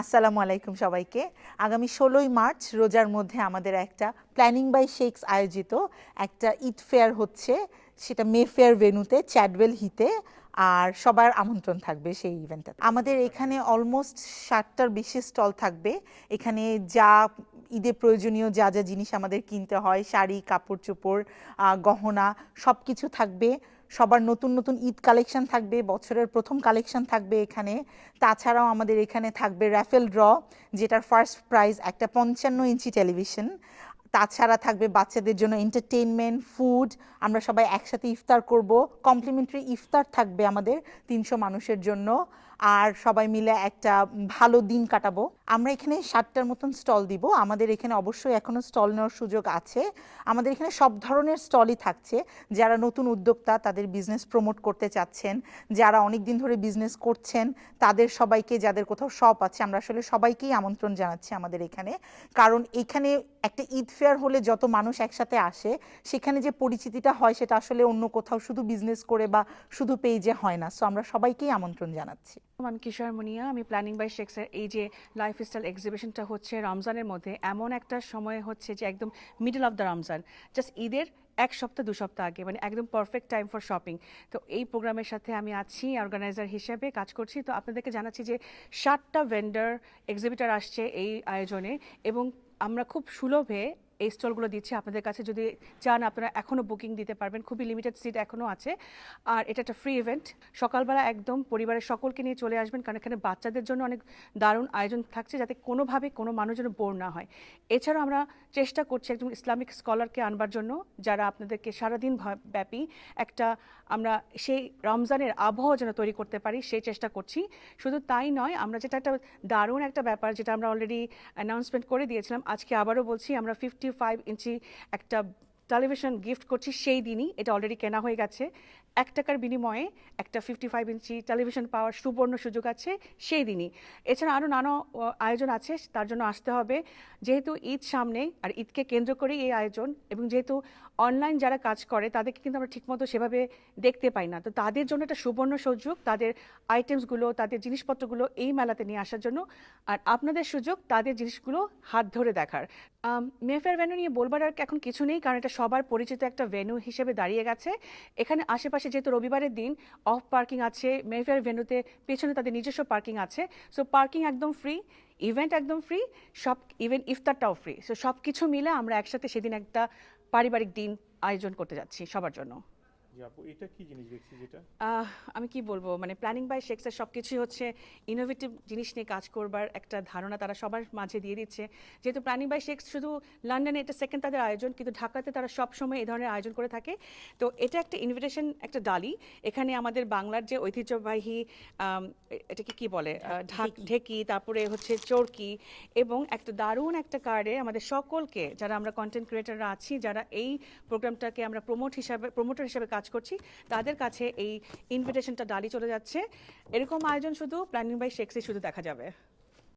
আসসালামু আলাইকুম সবাইকে। আগামী ষোলোই মার্চ, রোজার মধ্যে আমাদের একটা প্ল্যানিং বাই শেখস আয়োজিত একটা ইট ফেয়ার হচ্ছে, সেটা মে ফেয়ার ভেনুতে, চ্যাডওয়েল হিতে, আর সবার আমন্ত্রণ থাকবে সেই ইভেন্টে আমাদের এখানে অলমোস্ট ষাটটার বেশি স্টল থাকবে। এখানে যা ঈদে প্রয়োজনীয় যা যা জিনিস আমাদের কিনতে হয়, শাড়ি, কাপড় চোপড় গহনা সব কিছু থাকবে। সবার নতুন নতুন ঈদ কালেকশন থাকবে, বছরের প্রথম কালেকশন থাকবে এখানে। তাছাড়াও আমাদের এখানে থাকবে র্যাফেল ড্র যেটার ফার্স্ট প্রাইজ একটা পঞ্চান্ন ইঞ্চি টেলিভিশন তাছাড়া থাকবে বাচ্চাদের জন্য এন্টারটেইনমেন্ট ফুড আমরা সবাই একসাথে ইফতার করব। কমপ্লিমেন্টারি ইফতার থাকবে আমাদের তিনশো মানুষের জন্য। আর সবাই মিলে একটা ভালো দিন কাটাবো। আমরা এখানে সাতটার মতন স্টল দিব। আমাদের এখানে অবশ্যই এখনও স্টল নেওয়ার সুযোগ আছে। আমাদের এখানে সব ধরনের স্টলই থাকছে। যারা নতুন উদ্যোক্তা, তাদের বিজনেস প্রমোট করতে চাচ্ছেন। যারা অনেক দিন ধরে বিজনেস করছেন, তাদের সবাইকে, যাদের কোথাও শপ আছে, আমরা আসলে সবাইকেই আমন্ত্রণ জানাচ্ছি আমাদের এখানে। কারণ এখানে একটা ঈদ ফেয়ার হলে যত মানুষ একসাথে আসে, সেখানে যে পরিচিতিটা হয় সেটা আসলে অন্য কোথাও শুধু বিজনেস করে বা শুধু পেজে হয় না। সো আমরা সবাইকেই আমন্ত্রণ জানাচ্ছি। আমি কিশোর মুনিয়া আমি প্ল্যানিং বাই শেক্সের এই যে লাইফস্টাইল এক্সিবিশনটা হচ্ছে রমজানের মধ্যে, এমন একটা সময় হচ্ছে যে একদম middle of the Ramzan just ঈদের এক সপ্তাহ, দু সপ্তাহ আগে মানে একদম পারফেক্ট টাইম ফর শপিং তো এই প্রোগ্রামের সাথে আমি আছি অর্গানাইজার হিসেবে কাজ করছি। তো আপনাদেরকে জানাচ্ছি যে ষাটটা ভেন্ডার এক্সিবিটার আসছে এই আয়োজনে এবং আমরা খুব সুলভে এই স্টলগুলো দিচ্ছি আপনাদের কাছে। যদি চান আপনারা এখনও বুকিং দিতে পারবেন। খুবই লিমিটেড সিট এখনও আছে। আর এটা একটা ফ্রি ইভেন্ট সকালবেলা একদম পরিবারের সকলকে নিয়ে চলে আসবেন, কারণ এখানে বাচ্চাদের জন্য অনেক দারুণ আয়োজন থাকছে, যাতে কোনোভাবে কোনো মানুষ যেন বোর না হয়। এছাড়াও আমরা চেষ্টা করছি একজন ইসলামিক স্কলারকে আনবার জন্য, যারা আপনাদেরকে সারাদিন ব্যাপী একটা আমরা সেই রমজানের আবহাওয়া যেন তৈরি করতে পারি, সেই চেষ্টা করছি। শুধু তাই নয়, আমরা যেটা একটা দারুণ একটা ব্যাপার, যেটা আমরা অলরেডি অ্যানাউন্সমেন্ট করে দিয়েছিলাম, আজকে আবারও বলছি, আমরা ফিফটি ফাইভ ইঞ্চি একটা টেলিভিশন গিফট করছি সেই দিনই, এটা অলরেডি কেনা হয়ে গেছে। এক টাকার বিনিময়ে একটা ফিফটি ফাইভ ইঞ্চি টেলিভিশন পাওয়ার সুবর্ণ সুযোগ আছে সেই দিনই। এছাড়া আরও নানা আয়োজন আছে, তার জন্য আসতে হবে। যেহেতু ঈদ সামনে, আর ঈদকে কেন্দ্র করেই এই আয়োজন, এবং যেহেতু অনলাইন যারা কাজ করে, তাদেরকে কিন্তু আমরা ঠিকমতো সেভাবে দেখতে পাই না। তো তাদের জন্য একটা সুবর্ণ সুযোগ, তাদের আইটেমসগুলো তাদের জিনিসপত্রগুলো এই মেলাতে নিয়ে আসার জন্য। আর আপনাদের সুযোগ, তাদের জিনিসগুলো হাত ধরে দেখার। মেফেয়ার ভ্যানু নিয়ে বলবার আর এখন কিছু নেই, কারণ এটা সবার পরিচিত একটা ভেন্যু হিসেবে দাঁড়িয়ে গেছে। এখানে আশেপাশে যেহেতু রবিবারের দিন অফ পার্কিং আছে মেফেয়ার ভেন্যুতে পেছনে তাদের নিজস্ব পার্কিং আছে। সো পার্কিং একদম ফ্রি ইভেন্ট একদম ফ্রি সব ইভেন ইফতারটাও ফ্রি সো সব কিছু মিলে আমরা একসাথে সেদিন একটা পারিবারিক দিন আয়োজন করতে যাচ্ছি সবার জন্য। জি আপু এটা কি জিনিস দেখছি যেটা? আহ, আমি কি বলব? মানে প্ল্যানিং বাই শেক্সের সব কিছুই হচ্ছে ইনোভেটিভ জিনিস নিয়ে কাজ করবার একটা ধারণা তারা সবার মাঝে দিয়ে দিচ্ছে। যেহেতু প্ল্যানিং বাই শেক্স শুধু লন্ডনে এটা সেকেন্ড তাদের আয়োজন কিন্তু ঢাকাতে তারা সব সময় এই ধরনের আয়োজন করে থাকে। তো এটা একটা ইনভিটেশন একটা ডালি। এখানে আমাদের বাংলার যে ঐতিহ্যবাহী এটাকে কি বলে? ঢাক ঢেকি তারপরে হচ্ছে চরকি এবং একটা দারুণ একটা কার্ডে আমাদের সকলকে যারা আমরা কন্টেন্ট ক্রিয়েটাররা আছি যারা এই প্রোগ্রামটাকে আমরা প্রমোট হিসাবে প্রমোটার হিসাবে কাজ করছি। তাদের কাছে এই ইনভিটেশনটা ডালি চলে যাচ্ছে। এরকম আয়োজন শুধু প্ল্যানিং বাই শেক্সে শুধু দেখা যাবে।